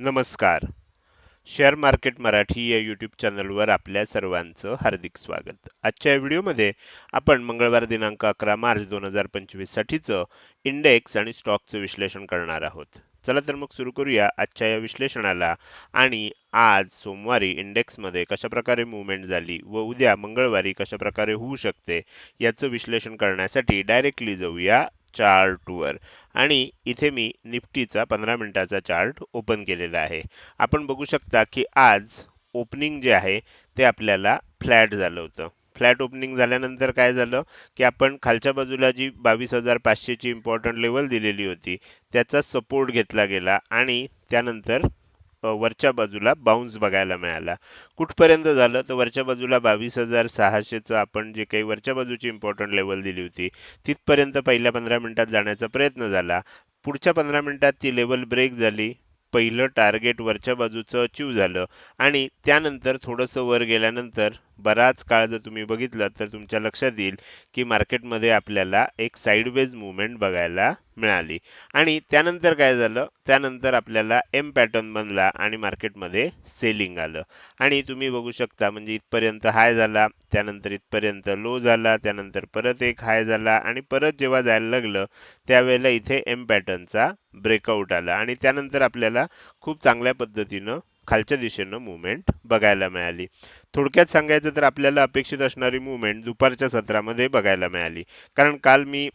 नमस्कार. Share market Marathi या YouTube चॅनलवर आपल्या सर्वांचं हार्दिक स्वागत. आजच्या या व्हिडिओमध्ये आपण मंगळवार दिनांक अकरा मार्च दोन हजार पंचवीससाठीचं इंडेक्स आणि स्टॉकचं विश्लेषण करणार आहोत. चला तर मग सुरू करूया आजच्या या विश्लेषणाला. आणि आज सोमवारी इंडेक्समध्ये कशा प्रकारे मुवमेंट झाली व उद्या मंगळवारी कशा प्रकारे होऊ शकते याचं विश्लेषण करण्यासाठी डायरेक्टली जाऊया चार्टवर आणि इथे मी निफ्टीचा पंधरा मिनिटाचा चार्ट ओपन केलेला आहे. आपण बघू शकता की आज ओपनिंग जे आहे ते आपल्याला फ्लॅट झालं होतं. फ्लॅट ओपनिंग झाल्यानंतर काय झालं की आपण खालच्या बाजूला जी बावीस हजार पाचशेची इम्पॉर्टंट लेवल दिलेली होती त्याचा सपोर्ट घेतला गेला आणि त्यानंतर वरच्या बाजूला बाउन्स बघायला मिळाला. कुठपर्यंत झालं? तर वरच्या बाजूला बावीस हजार सहाशेचं आपण जे काही वरच्या बाजूची इम्पॉर्टंट लेवल दिली होती तिथपर्यंत पहिल्या पंधरा मिनिटात जाण्याचा प्रयत्न झाला. पुढच्या पंधरा मिनिटात ती लेवल ब्रेक झाली. पहिलं टार्गेट वरच्या बाजूचं अचीव झालं. आणि त्यानंतर थोडंसं वर गेल्यानंतर बराच काळ जर तुम्ही बघितलं तर तुमच्या लक्षात येईल की मार्केटमध्ये आपल्याला एक साईडवेज मुवमेंट बघायला मिळाली. आणि त्यानंतर काय झालं? त्यानंतर आपल्याला एम पॅटर्न बनला आणि मार्केटमध्ये सेलिंग आलं. आणि तुम्ही बघू शकता म्हणजे इथपर्यंत हाय झाला त्यानंतर इथपर्यंत लो झाला त्यानंतर परत एक हाय झाला आणि परत जेव्हा जायला लागलं त्यावेळेला इथे एम पॅटर्नचा ब्रेकआउट आला. आणि त्यानंतर आपल्याला खूप चांगल्या पद्धतीनं खालच्या दिशेनं मुवमेंट बघायला मिळाली. थोडक्यात सांगायचं तर आपल्याला अपेक्षित असणारी मुवमेंट दुपारच्या सत्रामध्ये बघायला मिळाली. कारण काल मी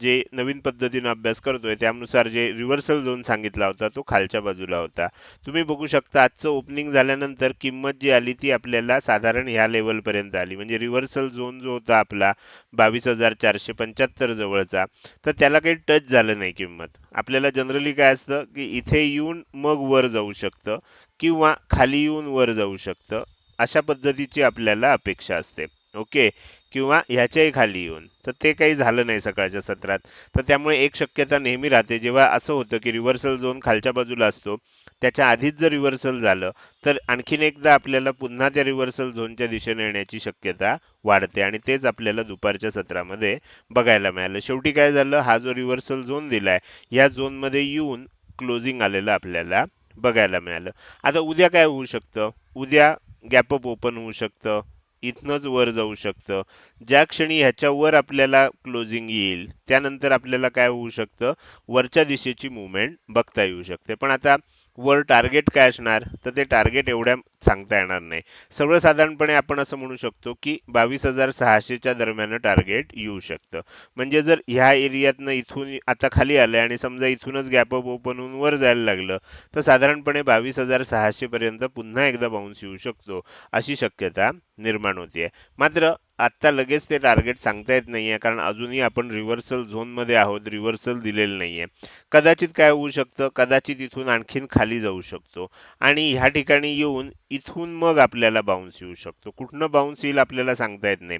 जे नवीन पद्धतीनं अभ्यास करतोय त्यानुसार जे रिव्हर्सल झोन सांगितला होता तो खालच्या बाजूला होता. तुम्ही बघू शकता आजचं ओपनिंग झाल्यानंतर किंमत जी आली ती आपल्याला साधारण ह्या लेवल पर्यंत आली. म्हणजे रिव्हर्सल झोन जो होता आपला बावीस हजार चारशे पंच्याहत्तर जवळचा तर त्याला काही टच झालं नाही किंमत. आपल्याला जनरली काय असतं की इथे येऊन मग वर जाऊ शकतं. किंवा खाली येऊन वर जाऊ शकतं. अशा पद्धतीची आपल्याला अपेक्षा असते. ओके? किंवा ह्याच्याही खाली येऊन. तर ते काही झालं नाही सकाळच्या सत्रात. तर त्यामुळे एक शक्यता नेहमी राहते. जेव्हा असं होतं की रिव्हर्सल झोन खालच्या बाजूला असतो त्याच्या आधीच जर रिव्हर्सल झालं तर आणखीन एकदा आपल्याला पुन्हा त्या रिव्हर्सल झोनच्या दिशेने येण्याची शक्यता वाढते आणि तेच आपल्याला दुपारच्या सत्रामध्ये बघायला मिळालं. शेवटी काय झालं? हा जो रिव्हर्सल झोन दिलाय या झोनमध्ये येऊन क्लोजिंग आलेलं आपल्याला बघायला मिळालं. आता उद्या काय होऊ शकतं? उद्या गॅपअप ओपन होऊ शकतं. इथनंच वर जाऊ शकतं. ज्या क्षणी ह्याच्यावर आपल्याला क्लोजिंग येईल त्यानंतर आपल्याला काय होऊ शकतं? वरच्या दिशेची मुवमेंट बघता येऊ शकते. पण आता वर टार्गेट काय असणार? तर ते टार्गेट एवढ्या सांगता येणार नाही. सर्वसाधारणपणे आपण असं म्हणू शकतो की बावीस हजार सहाशेच्या दरम्यान टार्गेट येऊ शकतं. म्हणजे जर ह्या एरियातनं इथून आता खाली आलंय आणि समजा इथूनच गॅप अप ओपन होऊन वर जायला लागलं तर साधारणपणे बावीस हजार सहाशे पर्यंत पुन्हा एकदा बाउन्स येऊ शकतो अशी शक्यता निर्माण होते मात्र आत्ता लगेच ते टार्गेट सांगता येत नाहीये कारण अजूनही आपण रिव्हर्सल झोनमध्ये आहोत रिव्हर्सल दिलेलं नाहीये. कदाचित काय होऊ शकतं? कदाचित इथून आणखीन खाली जाऊ शकतो. आणि ह्या ठिकाणी येऊन इथून मग आपल्याला बाउन्स येऊ शकतो. कुठनं बाउन्स येईल आपल्याला सांगता येत नाही.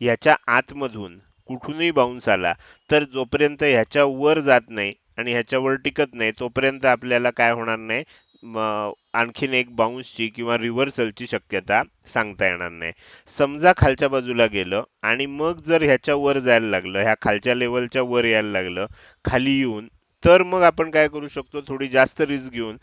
याच्या आतमधून कुठूनही बाउन्स आला तर जोपर्यंत ह्याच्या वर जात नाही आणि ह्याच्यावर टिकत नाही तोपर्यंत आपल्याला काय होणार नाही? आणखीन एक बाउन्सची किंवा रिव्हर्सलची शक्यता सांगता येणार नाही. समजा खालच्या बाजूला गेलं आणि मग जर ह्याच्या वर जायला लागलं ह्या खालच्या लेवलच्या वर यायला लागलं खाली येऊन तर मग आपण काय करू शकतो? थोडी जास्त रिस्क घेऊन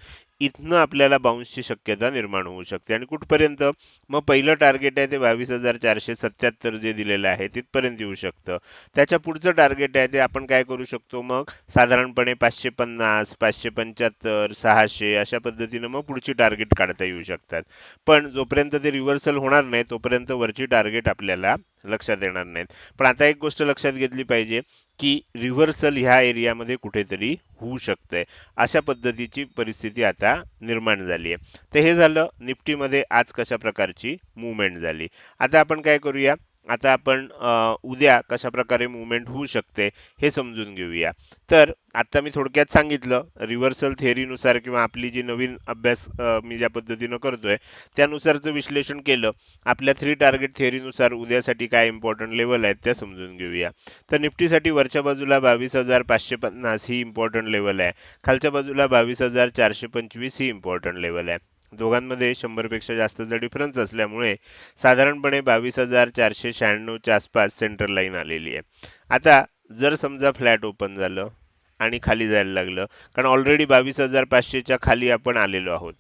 इथनं आपल्याला बाउन्सची शक्यता निर्माण होऊ शकते. आणि कुठपर्यंत? मग पहिलं टार्गेट आहे ते बावीस हजार चारशे सत्याहत्तर जे दिलेलं आहे तिथपर्यंत येऊ शकतं. त्याच्या पुढचं टार्गेट आहे ते आपण काय करू शकतो? मग साधारणपणे पाचशे पन्नास पाचशे पंच्याहत्तर सहाशे अशा पद्धतीनं मग पुढची टार्गेट काढता येऊ शकतात. पण जोपर्यंत ते रिव्हर्सल होणार नाही तोपर्यंत वरची टार्गेट आपल्याला लक्षात येणार नाहीत. पण आता एक गोष्ट लक्षात घेतली पाहिजे. की रिव्हर्सल ह्या एरियामध्ये कुठेतरी होऊ शकतंय. अशा पद्धतीची परिस्थिती आता निर्माण झाली आहे. तर हे झालं निफ्टीमध्ये आज कशा प्रकारची मुवमेंट झाली. आता आपण काय करूया? आता आपण उद्या कशा प्रकारे मुवमेंट होऊ शकते हे समजून घेऊया. तर आता मी थोडक्यात सांगितलं रिव्हर्सल थेअरीनुसार किंवा आपली जी नवीन अभ्यास मी ज्या पद्धतीनं करतोय त्यानुसारचं विश्लेषण केलं. आपल्या थ्री टार्गेट थेअरीनुसार उद्यासाठी काय इम्पॉर्टंट लेवल आहेत त्या समजून घेऊया. तर निफ्टीसाठी वरच्या बाजूला बावीस हजार पाचशे पन्नास ही इम्पॉर्टंट लेवल आहे. खालच्या बाजूला बावीस हजार चारशे पंचवीस ही इम्पॉर्टंट लेवल आहे. दोघांमध्ये शंभरपेक्षा जास्तचा डिफरन्स असल्यामुळे साधारणपणे बावीस हजार चारशे शहाण्णवच्या आसपास सेंटर लाईन आलेली आहे. आता जर समजा फ्लॅट ओपन झालं आणि खाली जायला लागलं कारण ऑलरेडी बावीस हजार पाचशेच्या खाली आपण आलेलो आहोत.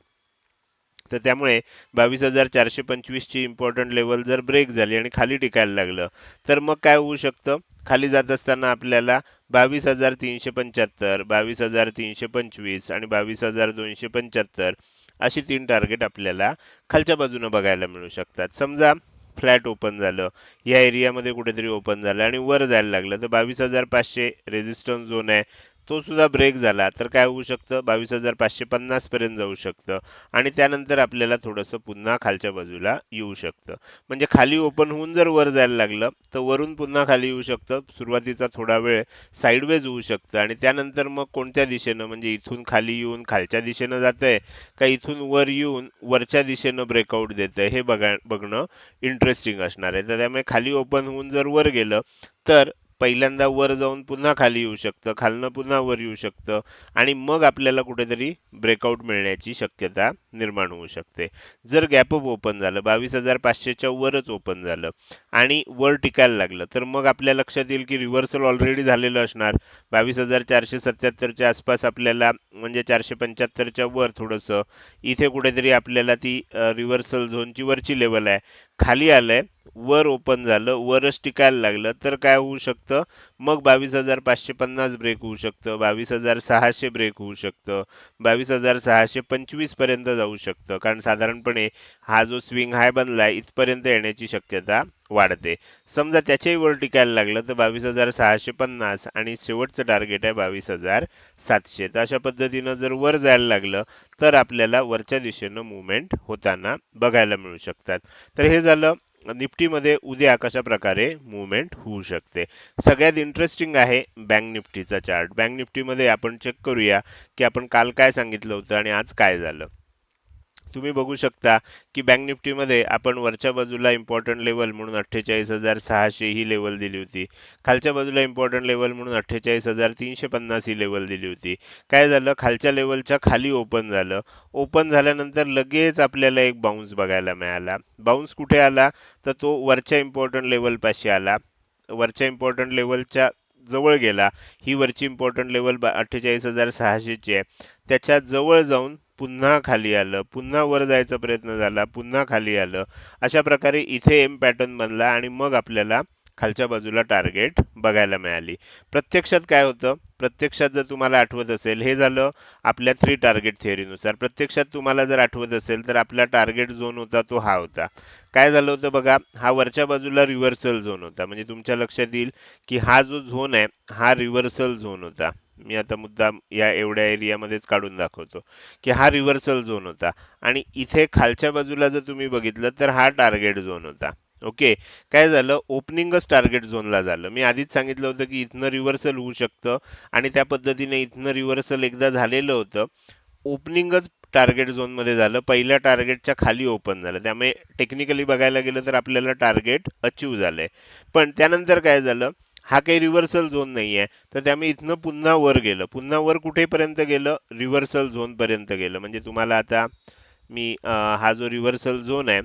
तर त्यामुळे बावीस हजार चारशे पंचवीसची इम्पॉर्टंट लेवल जर ब्रेक झाली आणि खाली टिकायला लागलं तर मग काय होऊ शकतं? खाली जात असताना आपल्याला बावीस हजार तीनशे पंच्याहत्तर बावीस हजार तीनशे पंचवीस आणि बावीस हजार दोनशे पंच्याहत्तर अशी तीन टार्गेट आपल्याला खालच्या बाजूनं बघायला मिळू शकतात. समजा फ्लॅट ओपन झालं. या एरियामध्ये कुठेतरी ओपन झालं आणि वर जायला लागलं. तर बावीस हजार पाचशे रेजिस्टन्स झोन आहे. तो सुद्धा ब्रेक झाला. तर काय होऊ शकतं? बावीस हजार पाचशे पन्नास पर्यंत जाऊ शकतं. आणि त्यानंतर आपल्याला थोडंसं पुन्हा खालच्या बाजूला येऊ शकतं. म्हणजे खाली ओपन होऊन जर वर जायला लागलं तर वरून पुन्हा खाली येऊ शकतं. सुरुवातीचा थोडा वेळ साईडवेज होऊ शकतं. आणि त्यानंतर मग कोणत्या दिशेनं? म्हणजे इथून खाली येऊन खालच्या दिशेनं जातंय का इथून वर येऊन वरच्या दिशेनं ब्रेकआउट देतंय? हे बघा बघणं इंटरेस्टिंग असणार आहे. तर त्यामुळे खाली ओपन होऊन जर वर गेलं तर पहिल्यांदा वर जाऊन पुन्हा खाली येऊ शकतं खालनं पुन्हा वर येऊ शकतं आणि मग आपल्याला कुठेतरी ब्रेकआउट मिळण्याची शक्यता निर्माण होऊ शकते. जर गॅपअप ओपन झालं बावीस हजार पाचशेच्या वरच ओपन झालं आणि वर टिकायला लागलं तर मग आपल्या लक्षात येईल की रिव्हर्सल ऑलरेडी झालेलं असणार. बावीस हजार चारशे सत्याहत्तरच्या आसपास आपल्याला म्हणजे चारशे पंच्याहत्तरच्या वर थोडंसं इथे कुठेतरी आपल्याला ती रिव्हर्सल झोनची वरची लेवल आहे. खाली आलंय वर ओपन झालं वरच टिकायला लागलं तर काय होऊ शकतं? मग बावीस हजार पाचशे पन्नास ब्रेक होऊ शकतं बावीस हजार सहाशे ब्रेक होऊ शकतं बावीस हजार सहाशे पंचवीसपर्यंत जाऊ शकतं. कारण साधारणपणे हा जो स्विंग हाय बनलाय इथपर्यंत येण्याची शक्यता वाढते. समजा त्याच्याही वर टिकायला लागलं तर बावीस हजार सहाशे पन्नास आणि शेवटचं टार्गेट आहे बावीस हजार सातशे. तर अशा पद्धतीनं जर वर जायला लागलं तर आपल्याला वरच्या दिशेनं मुवमेंट होताना बघायला मिळू शकतात. तर हे झालं निफ्टीमध्ये उद्या कशा प्रकारे मुवमेंट होऊ शकते? सगळ्यात इंटरेस्टिंग आहे बँक निफ्टीचा चार्ट बँक निफ्टीमध्ये आपण चेक करूया की आपण काल काय सांगितलं होतं आणि आज काय झालं. तुम्ही बघू शकता की बँक निफ्टीमध्ये आपण वरच्या बाजूला इम्पॉर्टंट लेवल म्हणून अठ्ठेचाळीस हजार सहाशे ही लेवल दिली होती. खालच्या बाजूला इम्पॉर्टंट लेवल म्हणून अठ्ठेचाळीस हजार तीनशे पन्नास ही लेवल दिली होती. काय झालं? खालच्या लेवलच्या खाली ओपन झालं. ओपन झाल्यानंतर लगेच आपल्याला एक बाउन्स बघायला मिळाला. बाउन्स कुठे आला? तर तो वरच्या इम्पॉर्टंट लेवलपाशी आला. वरच्या इम्पॉर्टंट लेवलच्या जवळ गेला. ही वरची इम्पॉर्टंट लेवल अठ्ठेचाळीस हजार सहाशेची आहे. त्याच्याजवळ जाऊन पुन्हा खाली आलं पुन्हा वर जायचा प्रयत्न झाला पुन्हा खाली आलं. अशा प्रकारे इथे एम पॅटर्न बनला आणि मग आपल्याला खालच्या बाजूला टार्गेट बघायला मिळाली. प्रत्यक्षात काय होतं? प्रत्यक्षात जर तुम्हाला आठवत असेल हे झालं आपल्या थ्री टार्गेट थिअरीनुसार प्रत्यक्षात तुम्हाला जर आठवत असेल तर आपला टार्गेट झोन होता तो हा होता. काय झालं होतं बघा? हा वरच्या बाजूला रिव्हर्सल झोन होता. म्हणजे तुमच्या लक्षात येईल की हा जो झोन आहे हा रिव्हर्सल झोन होता. मी आता मुद्दाम या एवढ्या एरियामध्येच काढून दाखवतो की हा रिव्हर्सल झोन होता. आणि इथे खालच्या बाजूला जर तुम्ही बघितलं तर हा टार्गेट झोन होता. ओके काय झालं? ओपनिंगच टार्गेट झोनला झालं. मी आधीच सांगितलं होतं की इथनं रिव्हर्सल होऊ शकतं आणि त्या पद्धतीने इथनं रिव्हर्सल एकदा झालेलं होतं. ओपनिंगच टार्गेट झोनमध्ये झालं. पहिल्या टार्गेटच्या खाली ओपन झालं. त्यामुळे टेक्निकली बघायला गेलं तर आपल्याला टार्गेट अचीव झालंय. पण त्यानंतर काय झालं? हा काही रिव्हर्सल झोन नाही आहे तर त्यामुळे इथनं पुन्हा वर गेलं. पुन्हा वर कुठेपर्यंत गेलं? रिव्हर्सल झोनपर्यंत गेलं. म्हणजे तुम्हाला आता मी हा जो रिव्हर्सल झोन आहे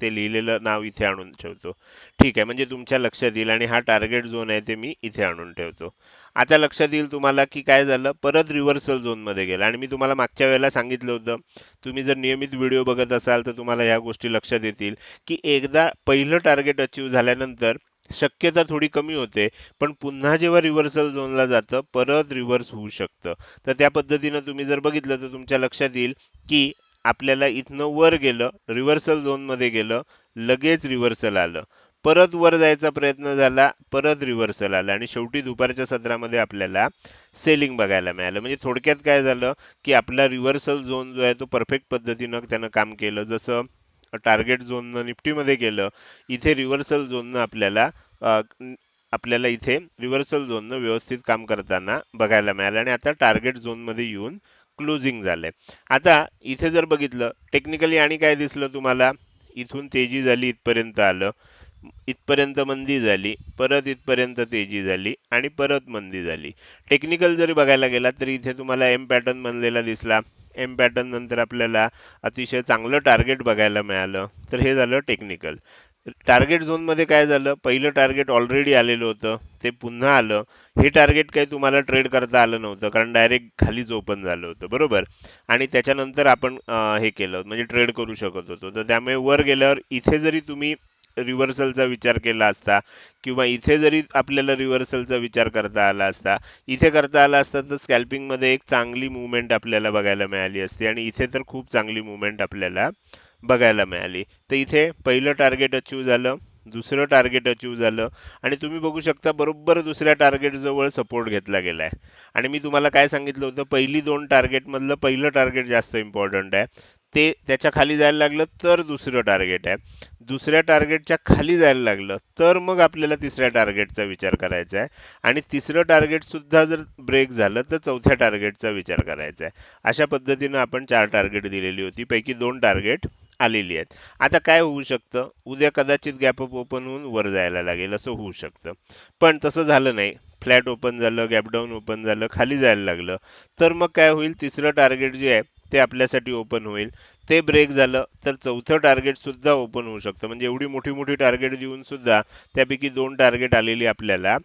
ते लिहिलेलं नाव इथे आणून ठेवतो. ठीक आहे. म्हणजे तुमच्या लक्षात येईल आणि हा टार्गेट झोन आहे ते मी इथे आणून ठेवतो. आता लक्षात येईल तुम्हाला की काय झालं? परत रिव्हर्सल झोनमध्ये गेलं. आणि मी तुम्हाला मागच्या वेळेला सांगितलं होतं तुम्ही जर नियमित व्हिडिओ बघत असाल तर तुम्हाला ह्या गोष्टी लक्षात येतील की एकदा पहिलं टार्गेट अचीव झाल्यानंतर शक्यता थोडी कमी होते पण पुन्हा जेव्हा रिव्हर्सल झोनला जातं परत रिव्हर्स होऊ शकतं. तर त्या पद्धतीनं तुम्ही जर बघितलं तर तुमच्या लक्षात येईल की आपल्याला इथनं वर गेलं रिव्हर्सल झोनमध्ये गेलं लगेच रिव्हर्सल आलं. परत वर जायचा प्रयत्न झाला परत रिव्हर्सल आला. आणि शेवटी दुपारच्या सत्रामध्ये आपल्याला सेलिंग बघायला मिळालं. म्हणजे थोडक्यात काय झालं की आपला रिव्हर्सल झोन जो आहे तो परफेक्ट पद्धतीनं त्यानं काम केलं. जसं टार्गेट झोननं निफ्टीमध्ये गेलं इथे रिव्हर्सल झोननं आपल्याला आपल्याला इथे रिव्हर्सल झोननं व्यवस्थित काम करताना बघायला मिळालं. आणि आता टार्गेट झोनमध्ये येऊन क्लोजिंग झालंय. आता इथे जर बघितलं टेक्निकली आणि काय दिसलं तुम्हाला? इथून तेजी झाली इथपर्यंत आलं. इथपर्यंत मंदी झाली परत इथपर्यंत तेजी झाली आणि परत मंदी झाली. टेक्निकल जरी बघायला गेला तरी इथे तुम्हाला एम पॅटर्न बनलेला दिसला. एम पॅटर्न नंतर आपल्याला अतिशय चांगलं टार्गेट बघायला मिळालं. तर हे झालं टेक्निकल टार्गेट झोनमध्ये काय झालं? पहिलं टार्गेट ऑलरेडी आलेलं होतं. ते पुन्हा आलं. हे टार्गेट काही तुम्हाला ट्रेड करता आलं नव्हतं कारण डायरेक्ट खालीच ओपन झालं होतं. बरोबर? आणि त्याच्यानंतर आपण हे केलं. म्हणजे ट्रेड करू शकत होतो. तर त्यामुळे वर गेल्यावर इथे जरी तुम्ही रिव्हर्सलचा विचार केला असता किंवा इथे जरी आपल्याला रिव्हर्सलचा विचार करता आला असता इथे करता आला असता तर स्कॅल्पिंगमध्ये एक चांगली मुवमेंट आपल्याला बघायला मिळाली असती आणि इथे तर खूप चांगली मुवमेंट आपल्याला बघायला मिळाली. तर इथे पहिलं टार्गेट अचीव झालं दुसरं टार्गेट अचीव झालं आणि तुम्ही बघू शकता बरोबर दुसऱ्या टार्गेट जवळ सपोर्ट घेतला गेलाय. आणि मी तुम्हाला काय सांगितलं होतं पहिली दोन टार्गेटमधलं पहिलं टार्गेट जास्त इम्पॉर्टंट आहे. ते त्याच्याखाली जायला लागलं तर दुसरं टार्गेट आहे. दुसऱ्या टार्गेटच्या खाली जायला लागलं तर मग आपल्याला तिसऱ्या टार्गेटचा विचार करायचा आहे. आणि तिसरं टार्गेट सुद्धा जर ब्रेक झालं तर चौथ्या टार्गेटचा विचार करायचा आहे. अशा पद्धतीनं आपण चार टार्गेट दिलेली होती. पैकी दोन टार्गेट आलेली आहेत. आता काय होऊ शकतं? उद्या कदाचित गॅप अप ओपन होऊन वर जायला लागेल असं होऊ शकतं. पण तसं झालं नाही. फ्लॅट ओपन झालं गॅप डाऊन ओपन झालं खाली जायला लागलं. तर मग काय होईल? तिसरं टार्गेट जे आहे ते आपल्यासाठी ओपन होईल. ते ब्रेक झालं तर चौथं टार्गेट सुद्धा ओपन होऊ शकतं. म्हणजे एवढी मोठी मोठी टार्गेट देऊन सुद्धा त्यापैकी दोन टार्गेट आलेली आपल्याला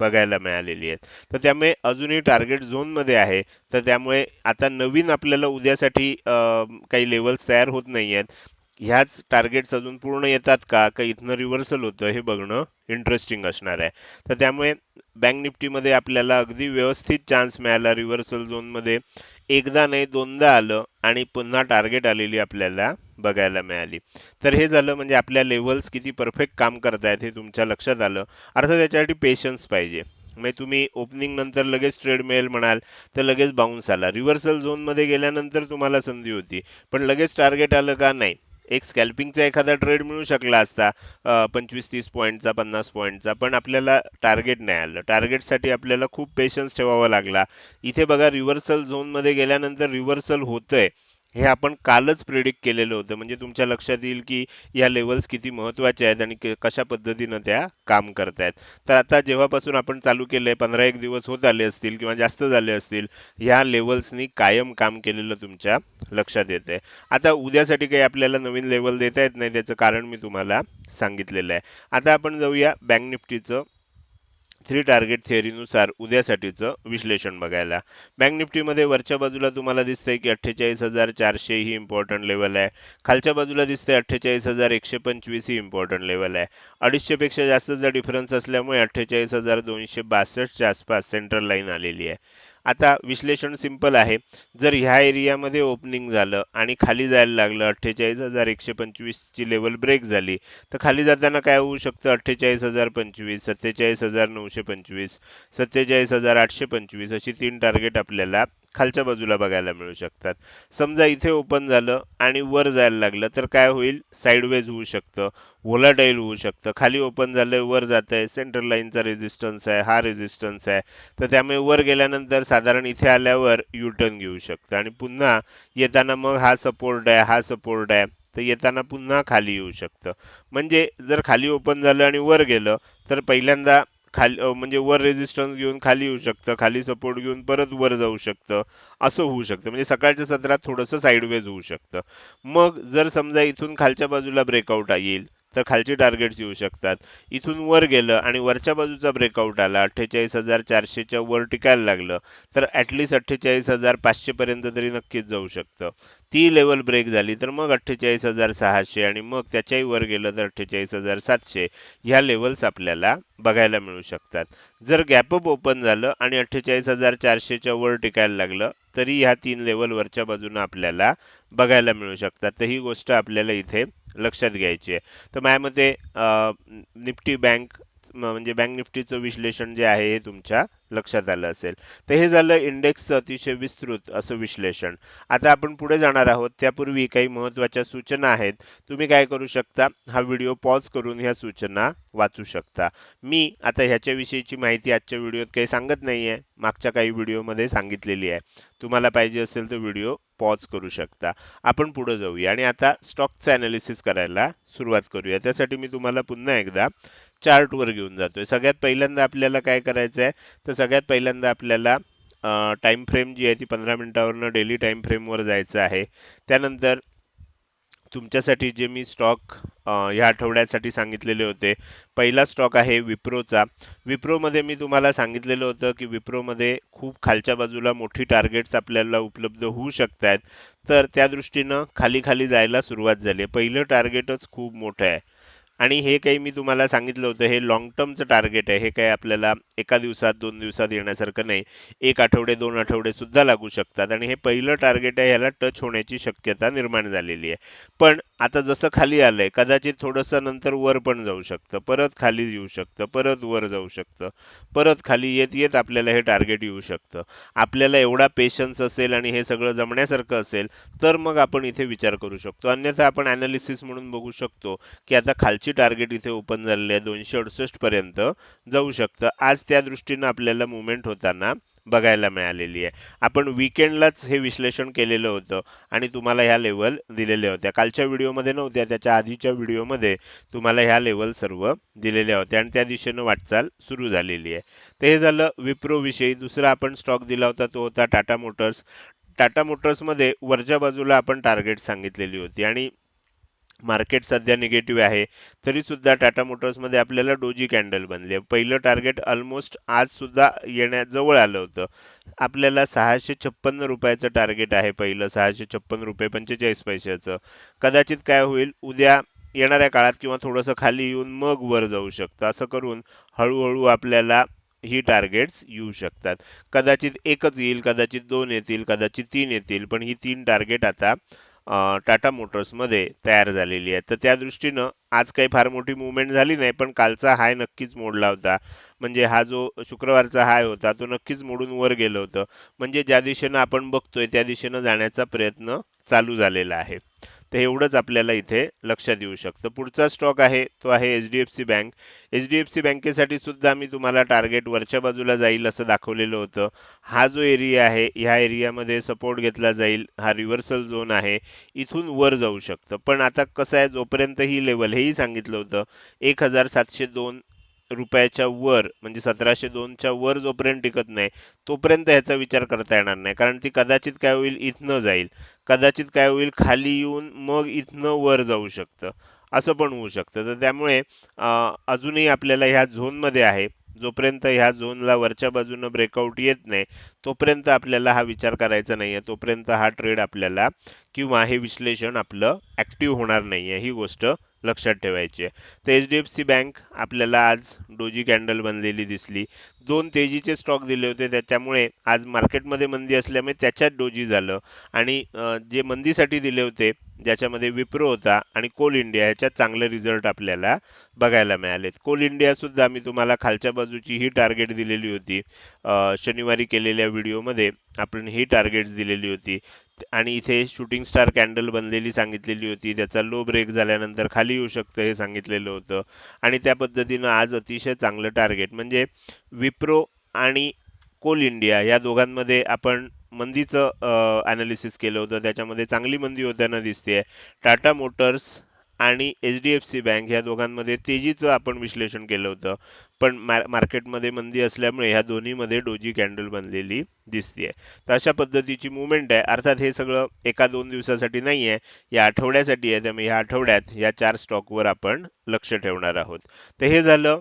बघायला मिळालेली आहेत. तर त्यामुळे अजूनही टार्गेट झोनमध्ये आहे. तर त्यामुळे आता नवीन आपल्याला उद्यासाठी काही लेवल्स तयार होत नाही आहेत ह्याच टार्गेट्स अजून पूर्ण येतात का? का इथनं रिव्हर्सल होतं? हे बघणं इंटरेस्टिंग असणार आहे. तर त्यामुळे बँक निफ्टीमध्ये आपल्याला अगदी व्यवस्थित चान्स मिळाला रिव्हर्सल झोनमध्ये एकदा नाही दोनदा आलं आणि पुन्हा टार्गेट आलेली आपल्याला बघायला मिळाली. तर हे झालं म्हणजे आपल्या लेवल्स किती परफेक्ट काम करतायत हे तुमच्या लक्षात आलं. अर्थात त्याच्यासाठी पेशन्स पाहिजे. म्हणजे तुम्ही ओपनिंग नंतर लगेच ट्रेड मिळेल म्हणाल तर लगेच बाउन्स आला. रिव्हर्सल झोनमध्ये गेल्यानंतर तुम्हाला संधी होती. पण लगेच टार्गेट आलं का? नाही. एक स्कॅल्पिंगचा एखादा ट्रेड मिळू शकला असता पंचवीस तीस पॉईंटचा पन्नास पॉईंटचा पण आपल्याला टार्गेट नाही आलं. टार्गेटसाठी आपल्याला खूप पेशन्स ठेवावा लागला. इथे बघा रिव्हर्सल झोनमध्ये गेल्यानंतर रिव्हर्सल होतंय. हे आपण कालच प्रिडिक्ट केलेलं होतं. म्हणजे तुमच्या लक्षात येईल की या लेवल्स किती महत्त्वाच्या आहेत आणि क- कशा पद्धतीनं त्या काम करतायत. तर आता जेव्हापासून आपण चालू केलं आहे पंधरा एक दिवस होत आले असतील किंवा जास्त झाले असतील ह्या लेवल्सनी कायम काम केलेलं तुमच्या लक्षात येतंय. आता उद्यासाठी काही आपल्याला नवीन लेवल देता येत नाही त्याचं कारण मी तुम्हाला सांगितलेलं आहे. आता आपण जाऊया बँक निफ्टीचं थ्री टार्गेट थिअरीनुसार उद्यासाठीचं विश्लेषण बघायला. बँक निफ्टीमध्ये वरच्या बाजूला तुम्हाला दिसतंय की अठ्ठेचाळीस हजार चारशे ही इम्पॉर्टंट लेवल आहे. खालच्या बाजूला दिसतंय अठ्ठेचाळीस हजार एकशे पंचवीस ही इम्पॉर्टंट लेवल आहे. अडीचशेपेक्षा जास्तचा डिफरन्स असल्यामुळे अठ्ठेचाळीस हजार दोनशे बासष्टच्या आसपास सेंट्रल लाईन आलेली आहे. आता विश्लेषण सिंपल आहे. जर ह्या एरियामध्ये ओपनिंग झालं आणि खाली जायला लागलं अठ्ठेचाळीस हजार एकशे पंचवीसची लेवल ब्रेक झाली तर खाली जाताना काय होऊ शकतं? अठ्ठेचाळीस हजार पंचवीस सत्तेचाळीस हजार नऊशे पंचवीस सत्तेचाळीस हजार आठशे पंचवीस अशी तीन टार्गेट आपल्याला खालच्या बाजूला बघायला मिळू शकतात. समजा इथे ओपन झालं आणि वर जायला लागलं तर काय होईल? साईडवेज होऊ शकतं व्होलाटाईल होऊ शकतं. खाली ओपन झालं वर जात आहे सेंट्रल लाईनचा रेजिस्टन्स आहे हा रेजिस्टन्स आहे. तर त्यामुळे वर गेल्यानंतर साधारण इथे आल्यावर यू टर्न घेऊ शकतं. आणि पुन्हा येताना मग हा सपोर्ट आहे हा सपोर्ट आहे. तर येताना पुन्हा खाली येऊ शकतं. म्हणजे जर खाली ओपन झालं आणि वर गेलं तर पहिल्यांदा खाली म्हणजे वर रेजिस्टन्स घेऊन खाली येऊ शकतं खाली सपोर्ट घेऊन परत वर जाऊ शकतं असं होऊ शकतं. म्हणजे सकाळच्या सत्रात थोडंसं साईडवेज होऊ शकतं. मग जर समजा इथून खालच्या बाजूला ब्रेकआउट येईल तर खालची टार्गेट्स येऊ शकतात. इथून वर गेलं आणि वरच्या बाजूचा ब्रेकआउट आला अठ्ठेचाळीस हजार चारशेच्या वर टिकायला लागलं तर ॲटलिस्ट अठ्ठेचाळीस हजार पाचशेपर्यंत तरी नक्कीच जाऊ शकतं. ती लेवल ब्रेक झाली तर मग अठ्ठेचाळीस हजार सहाशे आणि मग त्याच्याही वर गेलं तर अठ्ठेचाळीस हजार सातशे. ह्या लेवल्स आपल्याला बघायला मिळू शकतात. जर गॅपअप ओपन झालं आणि अठ्ठेचाळीस हजार चारशेच्या वर टिकायला लागलं तरी ह्या तीन लेवल वरच्या बाजूनं आपल्याला बघायला मिळू शकतात. तर ही गोष्ट आपल्याला इथे लक्षात घ्यायची. आहे तर माझ्यामध्ये मते अं, निफ्टी बँक म्हणजे बँक निफ्टीचं विश्लेषण जे आहे हे तुमच्या लक्षात आलं असेल. तर हे झालं इंडेक्सचं अतिशय विस्तृत असं विश्लेषण. आता आपण पुढे जाणार आहोत. त्यापूर्वी काही महत्त्वाच्या सूचना आहेत. तुम्ही काय करू शकता? हा व्हिडिओ पॉज करून ह्या सूचना वाचू शकता. मी आता ह्याच्याविषयीची माहिती आजच्या व्हिडिओत काही सांगत नाहीये. मागच्या काही व्हिडिओमध्ये सांगितलेली आहे. तुम्हाला पाहिजे असेल तर व्हिडिओ पॉज करू शकता. आपण पुढे जाऊया आणि आता स्टॉकचं अनालिसिस करायला सुरुवात करूया. त्यासाठी मी तुम्हाला पुन्हा एकदा चार्टवर घेऊन जातोय. सगळ्यात पहिल्यांदा आपल्याला काय करायचं आहे तर सगळ्यात पहिल्यांदा आपल्याला टाइम फ्रेम जी आहे ती पंधरा मिनिटावरनं डेली टाइम फ्रेमवर जायचं आहे. त्यानंतर तुमच्यासाठी जे मी स्टॉक ह्या आठवड्यासाठी सांगितलेले होते पहिला स्टॉक आहे विप्रोचा. विप्रोमध्ये मी तुम्हाला सांगितलेलं होतं की विप्रोमध्ये खूप खालच्या बाजूला मोठी टार्गेट्स आपल्याला उपलब्ध होऊ शकतात. तर त्या दृष्टीनं खाली खाली जायला सुरुवात झाली. पहिलं टार्गेटच खूप मोठं आहे. आणि हे काही मी तुम्हाला सांगितलं होतं हे लॉंग टर्मचं टार्गेट आहे. हे काही आपल्याला एका दिवसात दोन दिवसात येण्यासारखं नाही. एक आठवडे दोन आठवडे सुद्धा लागू शकतात. आणि हे पहिलं टार्गेट आहे ह्याला टच होण्याची शक्यता निर्माण झालेली आहे. पण आता जसं खाली आलंय कदाचित थोडंसं नंतर वर पण जाऊ शकतं. परत खाली येऊ शकतं. परत वर जाऊ शकतं. परत खाली येत येत आपल्याला हे टार्गेट येऊ शकतं. आपल्याला एवढा पेशन्स असेल आणि हे सगळं जमण्यासारखं असेल तर मग आपण इथे विचार करू शकतो. अन्यथा आपण अनालिसिस म्हणून बघू शकतो की आता खालची टार्गेट इथे ओपन झालेली आहे. दोनशे अडुसष्ट पर्यंत जाऊ शकतं. आज त्या दृष्टीनं आपल्याला मुवमेंट होताना बघायला मिळालेली आहे. आपण विकेंडलाच हे विश्लेषण केलेलं होतं आणि तुम्हाला ह्या लेवल दिलेल्या होत्या. कालच्या व्हिडिओमध्ये नव्हत्या. त्याच्या आधीच्या व्हिडिओमध्ये तुम्हाला ह्या लेवल सर्व दिलेल्या होत्या आणि त्या दिशेनं वाटचाल सुरू झालेली आहे. तर हे झालं विप्रो विषयी. दुसरा आपण स्टॉक दिला होता. तो होता टाटा मोटर्स. टाटा मोटर्समध्ये वरच्या बाजूला आपण टार्गेट सांगितलेली होती आणि मार्केट सध्या निगेटिव्ह आहे तरी सुद्धा टाटा मोटर्समध्ये आपल्याला डोजी कॅन्डल बनली. पहिलं टार्गेट ऑलमोस्ट आज सुद्धा येण्याजवळ आलं होतं. आपल्याला सहाशे छप्पन्न रुपयाचं टार्गेट आहे पहिलं सहाशे छप्पन्न रुपये पंचेचाळीस पैशाचं. कदाचित काय होईल उद्या येणाऱ्या काळात किंवा थोडंसं खाली येऊन मग वर जाऊ शकतं. असं करून हळूहळू आपल्याला ही टार्गेट्स येऊ शकतात. कदाचित एकच येईल कदाचित दोन येतील कदाचित तीन येतील पण ही तीन टार्गेट आता टाटा मोटर्समध्ये तयार झालेली आहे. तर त्या दृष्टीनं आज काही फार मोठी मुवमेंट झाली नाही पण कालचा हाय नक्कीच मोडला होता. म्हणजे हा जो शुक्रवारचा हाय होता तो नक्कीच मोडून वर गेलं होतं. म्हणजे ज्या दिशेनं आपण बघतोय त्या दिशेनं जाण्याचा प्रयत्न चालू झालेला आहे. तर एवढंच आपल्याला इथे लक्षात येऊ शकतं. पुढचा स्टॉक आहे तो आहे H D F C bank H D F C बँकेसाठी सुद्धा मी तुम्हाला टार्गेट वरच्या बाजूला जाईल असं दाखवलेलं होतं. हा जो एरिया आहे ह्या एरियामध्ये सपोर्ट घेतला जाईल. हा रिव्हर्सल झोन आहे. इथून वर जाऊ शकतं. पण आता कसं आहे जोपर्यंत ही लेवल हेही सांगितलं होतं एक हजार सातशे दोन रुपयाच्या वर म्हणजे सतराशे दोनच्या वर जोपर्यंत टिकत नाही तोपर्यंत ह्याचा विचार करता येणार नाही. कारण ती कदाचित काय होईल इथनं जाईल. कदाचित काय होईल खाली येऊन मग इथनं वर जाऊ शकतं. असं पण होऊ शकतं. तर त्यामुळे अजूनही आपल्याला ह्या झोनमध्ये आहे. जोपर्यंत ह्या झोनला वरच्या बाजूनं ब्रेकआउट येत नाही तोपर्यंत आपल्याला हा विचार करायचा नाहीये. तोपर्यंत हा ट्रेड आपल्याला किंवा हे विश्लेषण आपलं ऍक्टिव्ह होणार नाहीये. ही गोष्ट लक्षात ठेवायची. आहे तर H D F C bank आपल्याला आज डोजी कॅन्डल बनलेली दिसली. दोन तेजीचे स्टॉक दिले होते. त्याच्यामुळे आज मार्केटमध्ये मंदी असल्यामुळे त्याच्यात डोजी झालं. आणि जे मंदीसाठी दिले होते ज्याच्यामध्ये विप्रो होता आणि कोल इंडिया ह्याच्यात चांगले रिझल्ट आपल्याला बघायला मिळालेत. कोल इंडियासुद्धा मी तुम्हाला खालच्या बाजूची ही टार्गेट दिलेली होती. शनिवारी केलेल्या व्हिडिओमध्ये आपण ही टार्गेट्स दिलेली होती. आणि इथे शूटिंग स्टार कॅन्डल बनलेली सांगितलेली होती. त्याचा लो ब्रेक झाल्यानंतर खाली येऊ शकतं हे सांगितलेलं होतं. आणि त्या पद्धतीनं आज अतिशय चांगलं टार्गेट म्हणजे विप्रो आणि कोल इंडिया या दोघांमध्ये आपण मंदीचं अनालिसिस केलं होतं. त्याच्यामध्ये चांगली मंदी होताना दिसते टाटा मोटर्स आणि H D F C bank ह्या दोघांमध्ये तेजीचं आपण विश्लेषण केलं होतं. पण मार्केटमध्ये मंदी असल्यामुळे ह्या दोन्हीमध्ये डोजी कॅन्डल बनलेली दिसते तर अशा पद्धतीची मुवमेंट आहे. अर्थात हे सगळं एका दोन दिवसासाठी नाही आहे या आठवड्यासाठी आहे. त्यामुळे या आठवड्यात या चार स्टॉकवर आपण लक्ष ठेवणार आहोत. तर हे झालं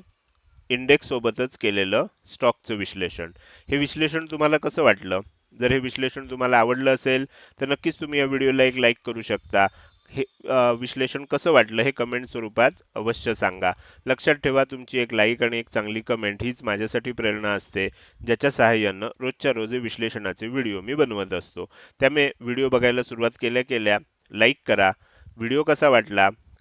इंडेक्स सोबतच केलेलं स्टॉकचं विश्लेषण. हे विश्लेषण तुम्हाला कसं वाटलं? जर हे विश्लेषण तुम्हाला आवडलं असेल तर नक्कीच तुम्ही या व्हिडिओला एक लाईक करू शकता. हे विश्लेषण कसं वाटलं हे कमेंट स्वरूपात अवश्य सांगा. लक्षात ठेवा तुमची एक लाईक आणि एक चांगली कमेंट हीच माझ्यासाठी प्रेरणा असते ज्याच्या सहाय्यानं रोजच्या रोज विश्लेषणाचे व्हिडिओ मी बनवत असतो. त्यामुळे व्हिडिओ बघायला सुरुवात केल्या केल्या लाईक करा. व्हिडिओ कसा वाटला?